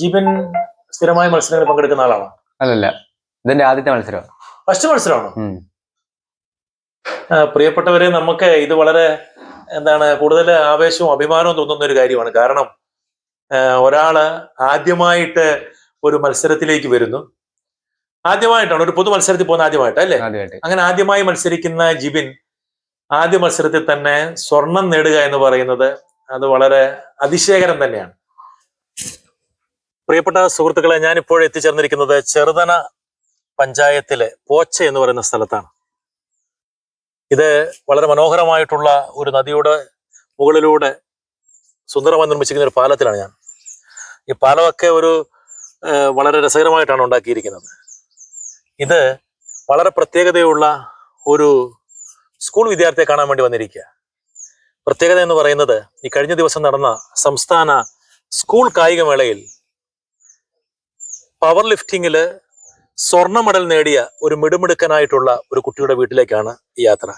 ജിബിൻ സ്ഥിരമായ മത്സരങ്ങളിൽ പങ്കെടുക്കുന്ന ആളാണോ? അല്ലല്ല ഇതെന്റെ ആദ്യത്തെ മത്സരം. ഫസ്റ്റ് മത്സരമാണോ? ആ, പ്രിയപ്പെട്ടവരെ നമുക്ക് ഇത് വളരെ എന്താണ് കൂടുതൽ ആവേശവും അഭിമാനവും തോന്നുന്ന ഒരു കാര്യമാണ്. കാരണം ആ, ഒരാൾ ആദ്യമായിട്ട് ഒരു മത്സരത്തിലേക്ക് വരുന്നു. ആദ്യമായിട്ടാണ് ഒരു പൊതു മത്സരത്തിൽ പോകുന്ന ആദ്യമായിട്ട് അല്ലേ? ആദ്യമായിട്ട്. അങ്ങനെ ആദ്യമായി മത്സരിക്കുന്ന ജിബിൻ ആദ്യ മത്സരത്തിൽ തന്നെ സ്വർണം നേടുക എന്ന് പറയുന്നത് അത് വളരെ അതിശയകരം തന്നെയാണ്. പ്രിയപ്പെട്ട സുഹൃത്തുക്കളെ ഞാൻ ഇപ്പോൾ എത്തിച്ചേർന്നിരിക്കുന്നത് ചെറുതന പഞ്ചായത്തിലെ പോച്ച എന്ന് പറയുന്ന സ്ഥലത്താണ്. ഇത് വളരെ മനോഹരമായിട്ടുള്ള ഒരു നദിയുടെ മുകളിലൂടെ സുന്ദരമായി നിർമ്മിച്ചിരിക്കുന്ന ഒരു പാലത്തിലാണ് ഞാൻ. ഈ പാലമൊക്കെ ഒരു വളരെ രസകരമായിട്ടാണ് ഉണ്ടാക്കിയിരിക്കുന്നത്. ഇത് വളരെ പ്രത്യേകതയുള്ള ഒരു സ്കൂൾ വിദ്യാർത്ഥിയെ കാണാൻ വേണ്ടി വന്നിരിക്കുക. പ്രത്യേകത എന്ന് പറയുന്നത് ഈ കഴിഞ്ഞ ദിവസം നടന്ന സംസ്ഥാന സ്കൂൾ കായികമേളയിൽ പവർ ലിഫ്റ്റിങ്ങിൽ സ്വർണ മെഡൽ നേടിയ ഒരു മിടുമിടുക്കനായിട്ടുള്ള ഒരു കുട്ടിയുടെ വീട്ടിലേക്കാണ് ഈ യാത്ര.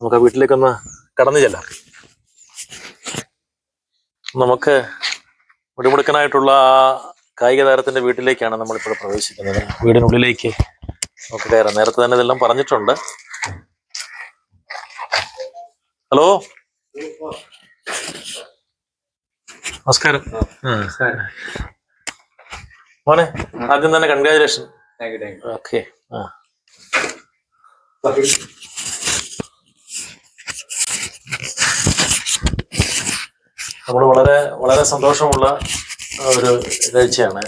നമുക്ക് ആ വീട്ടിലേക്കൊന്ന് കടന്നു ചെല്ലാം. നമുക്ക് മിടുമിടുക്കനായിട്ടുള്ള ആ കായിക താരത്തിന്റെ വീട്ടിലേക്കാണ് നമ്മളിപ്പോൾ പ്രവേശിക്കുന്നത്. വീടിനുള്ളിലേക്ക് നമുക്ക് കയറാം. നേരത്തെ തന്നെ ഇതെല്ലാം പറഞ്ഞിട്ടുണ്ട്. ഹലോ? നമസ്കാരം. ഉം. മോനെ ആദ്യം തന്നെ കൺഗ്രാചുലേഷൻ ഓക്കെ ആ. നമ്മൾ വളരെ വളരെ സന്തോഷമുള്ള ഒരു കാഴ്ചയാണ്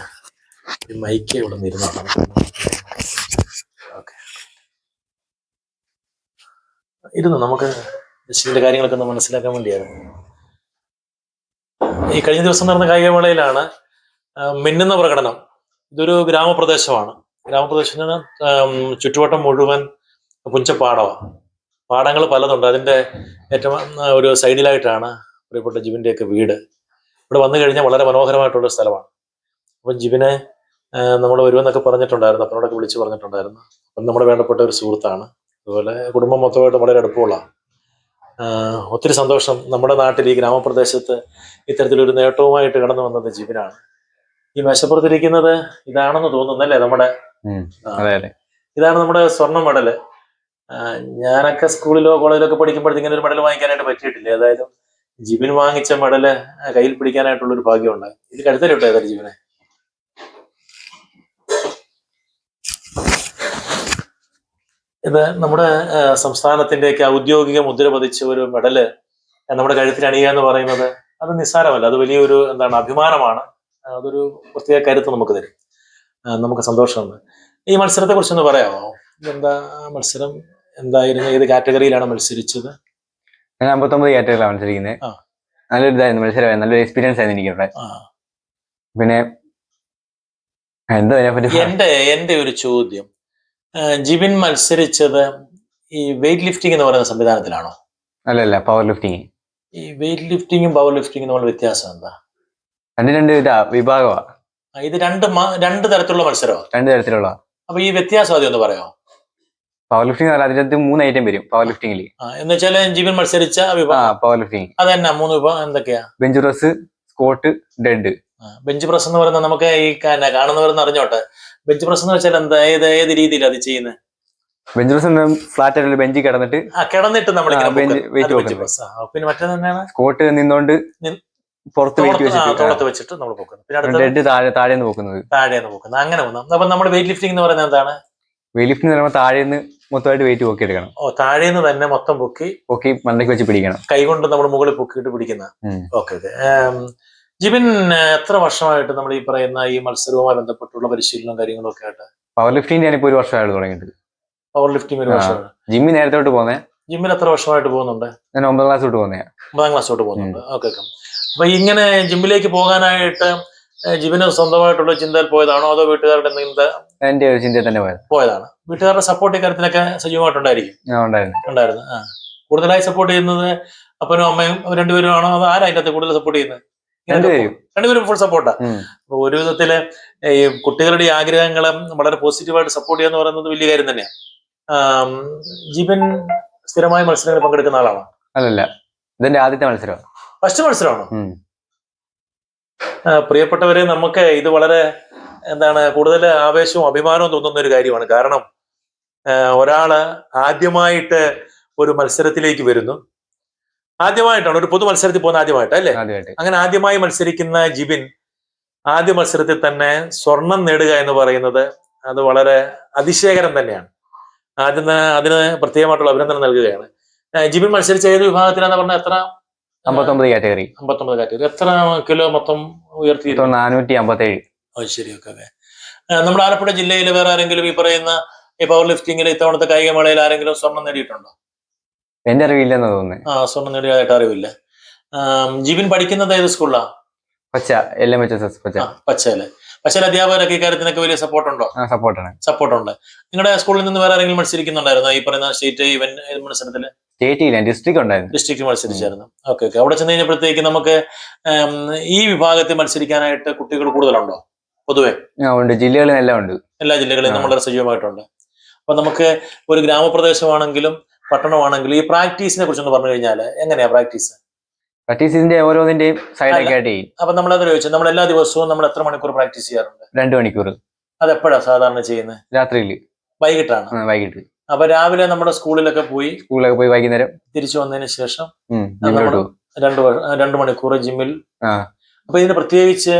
ഈ മൈക്ക് ഇവിടെ നിന്ന് ഇരുന്നതാണ് ഓക്കെ ഇരുന്നു നമുക്ക് യശുവിന്റെ കാര്യങ്ങളൊക്കെ ഒന്ന് മനസ്സിലാക്കാൻ വേണ്ടിയായിരുന്നു ഈ കഴിഞ്ഞ ദിവസം നടന്ന കായികമേളയിലാണ് മിന്നുന്ന പ്രകടനം. ഇതൊരു ഗ്രാമപ്രദേശമാണ്. ഗ്രാമപ്രദേശത്തിന് ചുറ്റുവട്ടം മുഴുവൻ പുഞ്ചപ്പാടമാണ് പാടങ്ങൾ പലതുണ്ട്. അതിന്റെ ഏറ്റവും ഒരു സൈഡിലായിട്ടാണ് പ്രിയപ്പെട്ട ജിബിന്റെയൊക്കെ വീട്. ഇവിടെ വന്നു കഴിഞ്ഞാൽ വളരെ മനോഹരമായിട്ടുള്ള സ്ഥലമാണ്. അപ്പം ജിബിനെ നമ്മൾ വരുമെന്നൊക്കെ പറഞ്ഞിട്ടുണ്ടായിരുന്നു. അപ്പനോടൊക്കെ വിളിച്ച് പറഞ്ഞിട്ടുണ്ടായിരുന്നു. അപ്പം നമ്മുടെ വേണ്ടപ്പെട്ട ഒരു സുഹൃത്താണ്. അതുപോലെ കുടുംബം മൊത്തമായിട്ട് വളരെ അടുപ്പമുള്ള ഒത്തിരി സന്തോഷം നമ്മുടെ നാട്ടിൽ ഈ ഗ്രാമപ്രദേശത്ത് ഇത്തരത്തിലൊരു നേട്ടവുമായിട്ട് കടന്നു വന്നത് ജിബിനാണ്. ഈ മേശപ്പുറത്തിരിക്കുന്നത് ഇതാണെന്ന് തോന്നുന്നല്ലേ നമ്മുടെ ഇതാണ് നമ്മുടെ സ്വർണ മെഡൽ ഞാനൊക്കെ സ്കൂളിലോ കോളേജിലോ ഒക്കെ പഠിക്കുമ്പോഴത്തേക്കും ഇങ്ങനെ ഒരു മെഡൽ വാങ്ങിക്കാനായിട്ട് പറ്റിയിട്ടില്ല? ഏതായാലും ജിബിൻ വാങ്ങിച്ച മെഡൽ കയ്യിൽ പിടിക്കാനായിട്ടുള്ള ഒരു ഭാഗ്യമുണ്ട്. ഇത് കരുത്തലിട്ടോ ഏതായാലും ജിബിനെ. ഇത് നമ്മുടെ സംസ്ഥാനത്തിന്റെ സംസ്ഥാനത്തിന്റെയൊക്കെ ഔദ്യോഗിക മുദ്ര പതിച്ച ഒരു മെഡൽ നമ്മുടെ കഴുത്തിൽ അണിയുക എന്ന് പറയുന്നത് അത് നിസ്സാരമല്ല. അത് വലിയൊരു എന്താണ് അഭിമാനമാണ്. അതൊരു പ്രത്യേക കരുത്ത് നമുക്ക് തരും. നമുക്ക് സന്തോഷമുണ്ട്. ഈ മത്സരത്തെ കുറിച്ചൊന്ന് പറയാമോ എന്താ മത്സരം എന്തായിരുന്നു? ഏത് കാറ്റഗറിയിലാണ് മത്സരിച്ചത്? ഞാൻ അമ്പത്തൊമ്പത് കാറ്റഗറിയിലാണ് മത്സരിക്കുന്നത്. നല്ലൊരു ഇതായിരുന്നു മത്സരമായിരുന്നു. നല്ലൊരു എക്സ്പീരിയൻസ് ആയിരുന്നു എനിക്ക് ഇവിടെ. പിന്നെ എന്താ എന്റെ എന്റെ ഒരു ചോദ്യം. ജിബിൻ മത്സരിച്ചത് ഈ വെയിറ്റ് ലിഫ്റ്റിംഗ് എന്ന് പറയുന്ന സംവിധാനത്തിലാണോ? അല്ലല്ല പവർ ലിഫ്റ്റിംഗ് ഈ വെയിറ്റ് ലിഫ്റ്റിംഗും പവർ ലിഫ്റ്റിംഗും തമ്മിലുള്ള വ്യത്യാസം എന്താ? രണ്ട് രണ്ട് ഇതാ വിഭാഗമാ. ഇത് രണ്ട് രണ്ട് തരത്തിലുള്ള മത്സരമാണ് രണ്ട് തരത്തിലുള്ള. അപ്പൊ ഈ വ്യത്യാസം ആദ്യം ഒന്ന് പറയാമോ? പവർ ലിഫ്റ്റിംഗ് അതിനകത്ത് മൂന്ന് ഐറ്റം വരും പവർ ലിഫ്റ്റിംഗിൽ എന്ന് വെച്ചാൽ ജീവൻ മത്സരിച്ച പവർ ലിഫ്റ്റിംഗ് അത് തന്നെ മൂന്ന് വിഭാഗം എന്തൊക്കെയാ? Bench press squat dead bench press എന്ന് പറയുന്നത് നമുക്ക് ഈ കാണുന്നവരെന്ന് അറിഞ്ഞോട്ടെ? ബെഞ്ച് പ്രസ് എന്ന് വെച്ചാൽ എന്താ ഏത് ഏത് രീതിയിൽ അത് ചെയ്യുന്നത് ബെഞ്ച് പ്രസ് ഫ്ലാറ്റ് ആയിട്ട് ബെഞ്ചിൽ കിടന്നിട്ട് കിടന്നിട്ട് നമ്മൾ ബെഞ്ച്. പിന്നെ മറ്റേ തന്നെയാണ് സ്കോട്ട് നിന്നോണ്ട് പുറത്ത് വെയിറ്റ് വെച്ചിട്ട് വെച്ചിട്ട് നമ്മൾ പൊക്കുന്നത് പിന്നെ അടുത്ത ഡെഡ് താഴെ താഴെ പോക്കുന്നത്. താഴെന്ന് പൊക്കുന്നത് അങ്ങനെ പോകുന്നത് അപ്പൊ നമ്മൾ വെയിറ്റ് ലിഫ്റ്റിംഗ് എന്ന് പറയുന്നത് എന്താണ്? വെയിറ്റ് ലിഫ്റ്റിംഗ് പറയുമ്പോൾ താഴെ നിന്ന് മൊത്തമായിട്ട് വെയിറ്റ് പൊക്കി എടുക്കണം. ഓ താഴേന്ന് തന്നെ മൊത്തം പൊക്കി പൊക്കി മണ്ടയ്ക്ക് വെച്ച് പിടിക്കണം. കൈകൊണ്ട് നമ്മൾ മുകളിൽ പൊക്കിയിട്ട് പിടിക്കുന്ന. Okay okay. ജിബിൻ എത്ര വർഷമായിട്ട് നമ്മൾ ഈ പറയുന്ന ഈ മത്സരവുമായി ബന്ധപ്പെട്ടുള്ള പരിശീലനവും കാര്യങ്ങളും ഒക്കെ ആയിട്ട്? പവർ ലിഫ്റ്റിംഗ് ഞാനിപ്പോ ഒരു വർഷമായിട്ട് തുടങ്ങിയിട്ട്. പവർ ലിഫ്റ്റിംഗ് ഒരു. വർഷമാണ് ജിമ്മി നേരത്തെ പോകുന്നത് ജിമ്മിൽ എത്ര വർഷമായിട്ട് പോകുന്നുണ്ട്? ഞാൻ ഒമ്പതാം ക്ലാസ് തൊട്ട് പോകുന്നേ ഒമ്പതാം ക്ലാസ്സോട്ട് പോകുന്നുണ്ട്. Okay okay. അപ്പൊ ഇങ്ങനെ ജിമ്മിലേക്ക് പോകാനായിട്ട് ജിബിന് സ്വന്തമായിട്ടുള്ള ചിന്തയിൽ പോയതാണോ? അതോ വീട്ടുകാരുടെ എന്തെങ്കിലും എന്റെ ഒരു ചിന്തയിൽ തന്നെ പോയത്. പോയതാണ്. വീട്ടുകാരുടെ സപ്പോർട്ട് ഇക്കാര്യത്തിലൊക്കെ സജീവമായിട്ടുണ്ടായിരിക്കും? ഉണ്ടായിരുന്നു. ഉണ്ടായിരുന്നു. ആ. കൂടുതലായി സപ്പോർട്ട് ചെയ്യുന്നത് അപ്പനും അമ്മയും രണ്ടുപേരും ആണോ അതോ ആരാ അതിനകത്ത് കൂടുതൽ സപ്പോർട്ട് ചെയ്യുന്നത്? രണ്ടുപേരും രണ്ടുപേരും ഫുൾ സപ്പോർട്ടാ ഉം. അപ്പൊ ഒരു വിധത്തിൽ ഈ കുട്ടികളുടെ ഈ ആഗ്രഹങ്ങളെ വളരെ പോസിറ്റീവായിട്ട് സപ്പോർട്ട് ചെയ്യുക എന്ന് പറയുന്നത് വലിയ കാര്യം തന്നെയാണ് ജിബിൻ സ്ഥിരമായി മത്സരങ്ങളിൽ പങ്കെടുക്കുന്ന ആളാണ്? അല്ലല്ല. ഇതെന്റെ ആദ്യത്തെ മത്സരം. ഫസ്റ്റ് മത്സരമാണോ? പ്രിയപ്പെട്ടവരെ നമുക്ക് ഇത് വളരെ എന്താണ് കൂടുതൽ ആവേശവും അഭിമാനവും തോന്നുന്ന ഒരു കാര്യമാണ്. കാരണം ഒരാൾ ആദ്യമായിട്ട് ഒരു മത്സരത്തിലേക്ക് വരുന്നു. ആദ്യമായിട്ടാണ് ഒരു പൊതു മത്സരത്തിൽ പോകുന്ന ആദ്യമായിട്ട് അല്ലേ? അങ്ങനെ ആദ്യമായി മത്സരിക്കുന്ന ജിബിൻ ആദ്യ മത്സരത്തിൽ തന്നെ സ്വർണം നേടുക എന്ന് പറയുന്നത് അത് വളരെ അതിശയകരം തന്നെയാണ്. ആദ്യം അതിന് പ്രത്യേകമായിട്ടുള്ള അഭിനന്ദനം നൽകുകയാണ്. ജിബിൻ മത്സരിച്ച ഏത് വിഭാഗത്തിലാന്ന് പറഞ്ഞാൽ എത്ര അമ്പത്തൊമ്പത് കാറ്റഗറി. അമ്പത്തൊമ്പത് കാറ്റഗറി. എത്ര കിലോ മൊത്തം ഉയർത്തി നാനൂറ്റി അമ്പത്തേഴ് ഓ ശരി ഓക്കെ ഓക്കെ. നമ്മുടെ ആലപ്പുഴ ജില്ലയിൽ വേറെ ആരെങ്കിലും ഈ പറയുന്ന ഈ പവർ ലിഫ്റ്റിംഗിൽ ഇത്തവണത്തെ കായികമേളയിൽ ആരെങ്കിലും സ്വർണം നേടിയിട്ടുണ്ടോ? എന്റെ അറിവില്ലെന്ന് തോന്നുന്നു. ആ സ്വർണം നേടിയതായിട്ട് അറിവില്ല. ജിബിൻ പഠിക്കുന്നത് ഏത് സ്കൂളിലാണ് പച്ച L M H S S പച്ച. പച്ചയിൽ പച്ചയിലെ അധ്യാപകരൊക്കെ ഇക്കാര്യത്തിനൊക്കെ വലിയ സപ്പോർട്ട് ഉണ്ടോ സപ്പോർട്ടാണ്. സപ്പോർട്ട് ഉണ്ട് നിങ്ങളുടെ സ്കൂളിൽ നിന്ന് വേറെ ആരെങ്കിലും മത്സരിക്കുന്നുണ്ടായിരുന്നോ? ഈ പറയുന്ന സ്റ്റേറ്റ് ഇവന്റ് മത്സരത്തിൽ സ്റ്റേറ്റ് ഇല്ല ഡിസ്ട്രിക്ട് ഉണ്ടായിരുന്നു. ഡിസ്ട്രിക്ട് മത്സരിച്ചായിരുന്നു. ഓക്കെ ഓക്കെ അവിടെ ചെന്ന് കഴിഞ്ഞപ്പോഴത്തേക്ക് നമുക്ക് ഈ വിഭാഗത്തിൽ മത്സരിക്കാനായിട്ട് കുട്ടികൾ കൂടുതലുണ്ടോ? പൊതുവെ? ഉണ്ട്. ജില്ലകളിൽ എല്ലാം ഉണ്ട്. എല്ലാ ജില്ലകളിലും നമ്മൾ സജീവമായിട്ടുണ്ട്. അപ്പൊ നമുക്ക് ഒരു ഗ്രാമപ്രദേശമാണെങ്കിലും പട്ടണമാണെങ്കിലും ഈ പ്രാക്ടീസിനെ കുറിച്ചൊന്ന് പറഞ്ഞു കഴിഞ്ഞാൽ എങ്ങനെയാ പ്രാക്ടീസ്? പ്രാക്ടീസിന്റെ ഓരോന്നിന്റെയും സൈഡൊക്കെ ആയിട്ട് ചെയ്യും. അപ്പൊ നമ്മളത് ചോദിച്ചത് നമ്മൾ എല്ലാ ദിവസവും നമ്മൾ എത്ര മണിക്കൂർ പ്രാക്ടീസ് ചെയ്യാറുണ്ട്? രണ്ടു മണിക്കൂർ. അതെപ്പോഴാണ് സാധാരണ ചെയ്യുന്നത്? രാത്രിയിൽ വൈകിട്ടാണ്. വൈകിട്ട്. അപ്പൊ രാവിലെ നമ്മുടെ സ്കൂളിലൊക്കെ പോയി സ്കൂളിലൊക്കെ പോയി വൈകുന്നേരം. തിരിച്ചു വന്നതിന് ശേഷം രണ്ടു രണ്ട് മണിക്കൂർ ജിമ്മിൽ. അപ്പൊ ഇതിന് പ്രത്യേകിച്ച്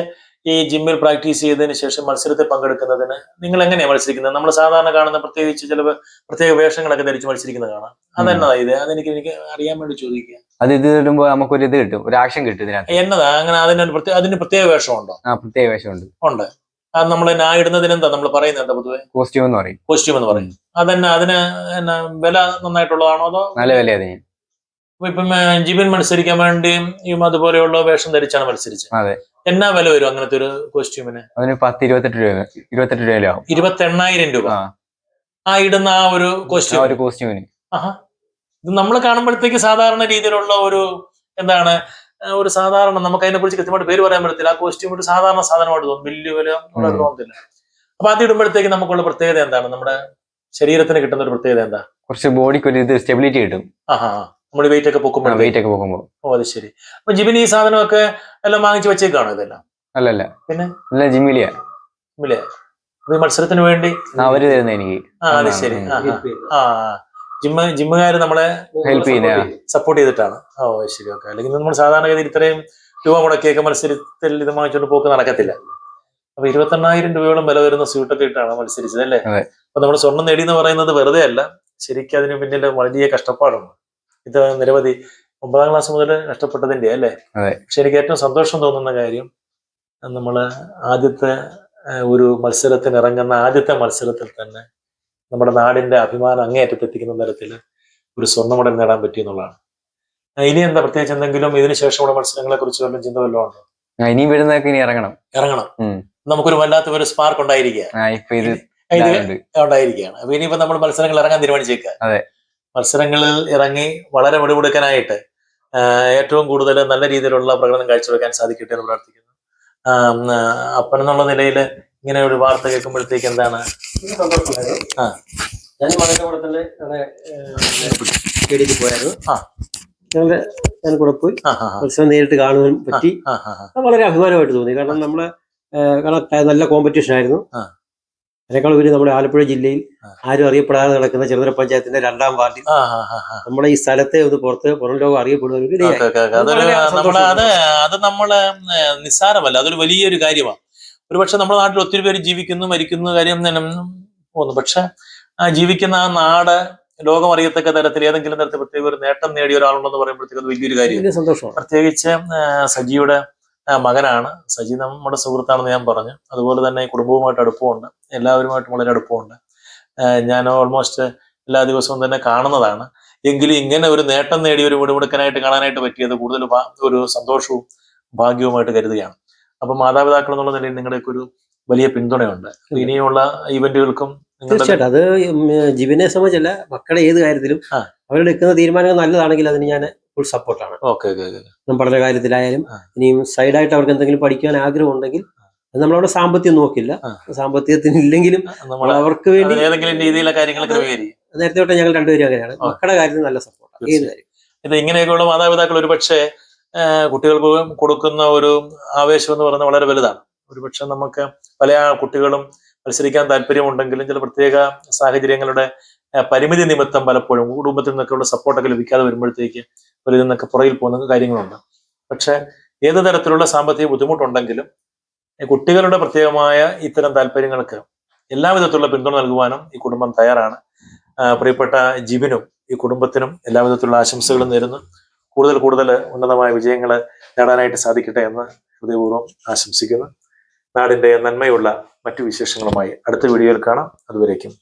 ഈ ജിമ്മിൽ പ്രാക്ടീസ് ചെയ്തതിന് ശേഷം മത്സരത്തിൽ പങ്കെടുക്കുന്നതിന് നിങ്ങൾ എങ്ങനെയാണ് മത്സരിക്കുന്നത്? നമ്മൾ സാധാരണ കാണുന്ന പ്രത്യേകിച്ച് ചില പ്രത്യേക വേഷങ്ങളൊക്കെ ധരിച്ച് മത്സരിക്കുന്നത് കാണാം. അതെന്നതാ ഇത്? അതെനിക്ക് എനിക്ക് അറിയാൻ വേണ്ടി ചോദിക്കുക. അത് ഇത് ഇടുമ്പോ നമുക്കൊരു ഇത് കിട്ടും. ഒരു ആക്ഷൻ കിട്ടും ഇതിനകത്ത്. എന്നതാ? അങ്ങനെ അതിന് പ്രത്യേക അതിന് പ്രത്യേക വേഷമുണ്ടോ? ആ പ്രത്യേക വേഷമുണ്ട്. ഉണ്ട്. നമ്മൾ ഇടുന്നതിന് എന്താ നമ്മൾ പറയുന്നത് എന്താ പൊതുവെ? കോസ്റ്റ്യൂം എന്ന് പറയും. കോസ്റ്റ്യൂം എന്ന് പറയും. അതന്നെ അതിന് എന്നാ വില നന്നായിട്ടുള്ളതാണോ അതോ? നല്ല വില അതിന്. ഇപ്പൊ ജീവൻ മത്സരിക്കാൻ വേണ്ടിയും അതുപോലെയുള്ള വേഷം ധരിച്ചാണ് മത്സരിച്ചത്. അതെ. എന്നാ വില വരും അങ്ങനത്തെ ഒരു കോസ്റ്റ്യൂമിന് അതിന് പത്ത് ഇരുപത്തെട്ട് രൂപ ഇരുപത്തെട്ട് രൂപയിലാവും ഇരുപത്തി എണ്ണായിരം രൂപ. ആ. ആ ഇടുന്ന ആ ഒരു ആ കോസ്റ്റ്യൂം ഒരു കോസ്റ്റ്യൂമിന് ആഹാ. ഇത് നമ്മൾ കാണുമ്പോഴത്തേക്ക് സാധാരണ രീതിയിലുള്ള ഒരു എന്താണ് ആ, ഒരു സാധാരണ നമുക്ക് അതിനെ കുറിച്ച് കൃത്യമായിട്ട് പേര് പറയാൻ പറ്റത്തില്ല. ആ കോസ്റ്റ്യൂം ഒരു സാധാരണ സാധനമായിട്ട് തോന്നും. വലിയ വില. തോന്നത്തില്ല. അപ്പൊ അത് ഇടുമ്പോഴത്തേക്ക് നമുക്കുള്ള പ്രത്യേകത എന്താണ്? നമ്മുടെ ശരീരത്തിന് കിട്ടുന്ന ഒരു പ്രത്യേകത എന്താ? കുറച്ച് ബോഡിക്ക് ഒരു സ്റ്റെബിലിറ്റി കിട്ടും. ആഹാ നമ്മൾ വെയിറ്റ് ഒക്കെ പൊക്കുമ്പോൾ വെയിറ്റ് ഒക്കെ പോകുമ്പോൾ ഓ അത് ശരി. അപ്പൊ ജിമിന് ഈ സാധനമൊക്കെ എല്ലാം വാങ്ങിച്ചു വെച്ചേക്കാണോ ഇതെല്ലാം? അല്ലല്ല പിന്നെ? നല്ല ജിമിലിയ ഇല്ലേ മത്സരത്തിന് വേണ്ടി അവർ തരുന്ന എനിക്ക്. ആ അത് ശരി. ആ ആ. ജിമ്മ് ജിമ്മുകാർ നമ്മളെ ഹെൽപ്പ് ചെയ്യുന്ന സപ്പോർട്ട് ചെയ്തിട്ടാണ്. ഓ ശരി ഓക്കെ. അല്ലെങ്കിൽ നമ്മൾ സാധാരണഗതിയിൽ ഇത്രയും രൂപ മുടക്കിയൊക്കെ മത്സരത്തിൽ ഇത് വാങ്ങിച്ചുകൊണ്ട് പോക്ക് നടക്കത്തില്ല. അപ്പൊ ഇരുപത്തെണ്ണായിരം രൂപയോളം വില വരുന്ന സ്യൂട്ടൊക്കെ ഇട്ടാണ് മത്സരിച്ചത് അല്ലേ. അപ്പൊ നമ്മൾ സ്വർണം നേടി എന്ന് പറയുന്നത് വെറുതെ അല്ല. ശരിക്കും അതിന് പിന്നിൽ വലിയ കഷ്ടപ്പാടുണ്ട്. ഇത് നിരവധി ഒമ്പതാം ക്ലാസ് മുതൽ കഷ്ടപ്പെട്ടതിന്റെ അല്ലേ. പക്ഷെ എനിക്ക് ഏറ്റവും സന്തോഷം തോന്നുന്ന കാര്യം നമ്മൾ ആദ്യത്തെ ഒരു മത്സരത്തിന് ഇറങ്ങുന്ന ആദ്യത്തെ മത്സരത്തിൽ തന്നെ നമ്മുടെ നാടിന്റെ അഭിമാനം അങ്ങേയറ്റത്തെത്തിക്കുന്ന തരത്തിൽ ഒരു സ്വർണ മെഡൽ നേടാൻ പറ്റി എന്നുള്ളതാണ്. ഇനി എന്താ പ്രത്യേകിച്ച് എന്തെങ്കിലും ഇതിനുശേഷമുള്ള മത്സരങ്ങളെ കുറിച്ച് വല്ലതും ചിന്ത വല്ലതും ഉണ്ടോ? ഇനി വരുന്നതൊക്കെ ഇനി ഇറങ്ങണം. ഇറങ്ങണം. നമുക്കൊരു വല്ലാത്തൊരു സ്പാർക്ക് ഉണ്ടായിരിക്കുക. ഉണ്ടായിരിക്കുകയാണ്. അപ്പൊ ഇനിയിപ്പോ നമ്മൾ മത്സരങ്ങൾ ഇറങ്ങാൻ തീരുമാനിച്ചേക്കുക. മത്സരങ്ങളിൽ ഇറങ്ങി വളരെ വെടിവെടുക്കാനായിട്ട് ഏറ്റവും കൂടുതൽ നല്ല രീതിയിലുള്ള പ്രകടനം കാഴ്ചവെക്കാൻ സാധിക്കട്ടെ എന്ന് പ്രാർത്ഥിക്കുന്നു. അപ്പനെന്നുള്ള നിലയിൽ ഇങ്ങനെ ഒരു വാർത്ത കേൾക്കുമ്പോഴത്തേക്ക് എന്താണ്? ആ. ഞാൻ കൂടെ തന്നെ പോയായിരുന്നു. ആ. ഞാൻ കൂടെ പോയി മത്സരം നേരിട്ട് കാണുവാൻ പറ്റി. വളരെ അഭിമാനമായിട്ട് തോന്നി. കാരണം നമ്മൾ കാരണം നല്ല കോമ്പറ്റീഷൻ ആയിരുന്നു. അതിനേക്കാൾ ഉപരി നമ്മുടെ ആലപ്പുഴ ജില്ലയിൽ ആരും അറിയപ്പെടാതെ നടക്കുന്ന ചെറുതര പഞ്ചായത്തിന്റെ രണ്ടാം വാർഡിൽ. നമ്മുടെ ഈ സ്ഥലത്തെ ഒന്ന് പുറത്ത് പുറം ലോകം അറിയപ്പെടുന്ന ഒരു ഇടയായി. Okay, okay, okay. അതൊരു വളരെ നമ്മൾ അത് നമ്മൾ നിസ്സാരമല്ല. അതൊരു വലിയൊരു കാര്യമാണ് ഒരുപക്ഷെ നമ്മുടെ നാട്ടിൽ ഒത്തിരി പേര് ജീവിക്കുന്നു മരിക്കുന്നു കാര്യം തന്നെ പോകുന്നു. പക്ഷെ ആ ജീവിക്കുന്ന ആ നാട് ലോകം അറിയത്തക്ക തരത്തിൽ ഏതെങ്കിലും തരത്തിൽ പ്രത്യേക ഒരു നേട്ടം നേടിയ ഒരാളുണ്ടെന്ന് പറയുമ്പോഴത്തേക്ക് അത് വലിയൊരു കാര്യം. സന്തോഷം പ്രത്യേകിച്ച് സജിയുടെ മകനാണ്. സജി നമ്മുടെ സുഹൃത്താണെന്ന് ഞാൻ പറഞ്ഞു. അതുപോലെ തന്നെ കുടുംബവുമായിട്ട് അടുപ്പമുണ്ട്. എല്ലാവരുമായിട്ടും വളരെ അടുപ്പമുണ്ട്. ഞാൻ ഓൾമോസ്റ്റ് എല്ലാ ദിവസവും തന്നെ കാണുന്നതാണ്. എങ്കിലും ഇങ്ങനെ ഒരു നേട്ടം നേടിയ ഒരു വീടുമുടുക്കനായിട്ട് കാണാനായിട്ട് പറ്റിയത് കൂടുതൽ ഒരു സന്തോഷവും ഭാഗ്യവുമായിട്ട് കരുതുകയാണ്. അപ്പൊ മാതാപിതാക്കൾ എന്നുള്ള നിലയിൽ നിങ്ങളുടെയൊക്കെ ഒരു വലിയ പിന്തുണയുണ്ട്. ഇനിയുള്ള ഇവന്റുകൾക്കും നിങ്ങളുടെ തീർച്ചയായിട്ടും. അത് ജീവനെ സംബന്ധിച്ചല്ല മക്കളെ ഏത് കാര്യത്തിലും. അവർ എടുക്കുന്ന തീരുമാനങ്ങൾ നല്ലതാണെങ്കിൽ അതിന് ഞാൻ ഫുൾ സപ്പോർട്ടാണ് പഠന കാര്യത്തിലായാലും. ഇനിയും സൈഡായിട്ട് അവർക്ക് എന്തെങ്കിലും പഠിക്കാൻ ആഗ്രഹം ഉണ്ടെങ്കിൽ അത് നമ്മളവിടെ സാമ്പത്തികം നോക്കില്ല. സാമ്പത്തികത്തിന് ഇല്ലെങ്കിലും അവർക്ക് വേണ്ടി ഏതെങ്കിലും രീതിയിലുള്ള കാര്യങ്ങൾ നേരത്തെ തൊട്ട് ഞങ്ങൾ രണ്ടുപേരും അങ്ങനെയാണ്. മക്കളുടെ കാര്യത്തിൽ നല്ല സപ്പോർട്ട് ഏത് കാര്യം ഇത് ഇങ്ങനെയൊക്കെയുള്ള മാതാപിതാക്കൾ ഒരുപക്ഷെ ആ, കുട്ടികൾക്ക് കൊടുക്കുന്ന ഒരു ആവേശം എന്ന് പറയുന്നത് വളരെ വലുതാണ്. ഒരുപക്ഷെ നമുക്ക് പല കുട്ടികളും മത്സരിക്കാൻ താല്പര്യമുണ്ടെങ്കിലും ചില പ്രത്യേക സാഹചര്യങ്ങളുടെ പരിമിതി നിമിത്തം പലപ്പോഴും കുടുംബത്തിൽ നിന്നൊക്കെയുള്ള സപ്പോർട്ടൊക്കെ ലഭിക്കാതെ വരുമ്പോഴത്തേക്ക് ഒരു ഇതിൽ നിന്നൊക്കെ പുറകിൽ പോകുന്ന കാര്യങ്ങളുണ്ട്. പക്ഷെ ഏത് തരത്തിലുള്ള സാമ്പത്തിക ബുദ്ധിമുട്ടുണ്ടെങ്കിലും കുട്ടികളുടെ പ്രത്യേകമായ ഇത്തരം താല്പര്യങ്ങൾക്ക് എല്ലാവിധത്തിലുള്ള പിന്തുണ നൽകുവാനും ഈ കുടുംബം തയ്യാറാണ്. പ്രിയപ്പെട്ട ജിബിനും ഈ കുടുംബത്തിനും എല്ലാവിധത്തിലുള്ള ആശംസകളും നേരുന്നു. കൂടുതൽ കൂടുതൽ ഉന്നതമായ വിജയങ്ങൾ നേടാനായിട്ട് സാധിക്കട്ടെ എന്ന് ഹൃദയപൂർവം ആശംസിക്കുന്നു. നാടിന്റെ നന്മയുള്ള മറ്റു വിശേഷങ്ങളുമായി അടുത്ത വീഡിയോയിൽ കാണാം. അതുവരേക്കും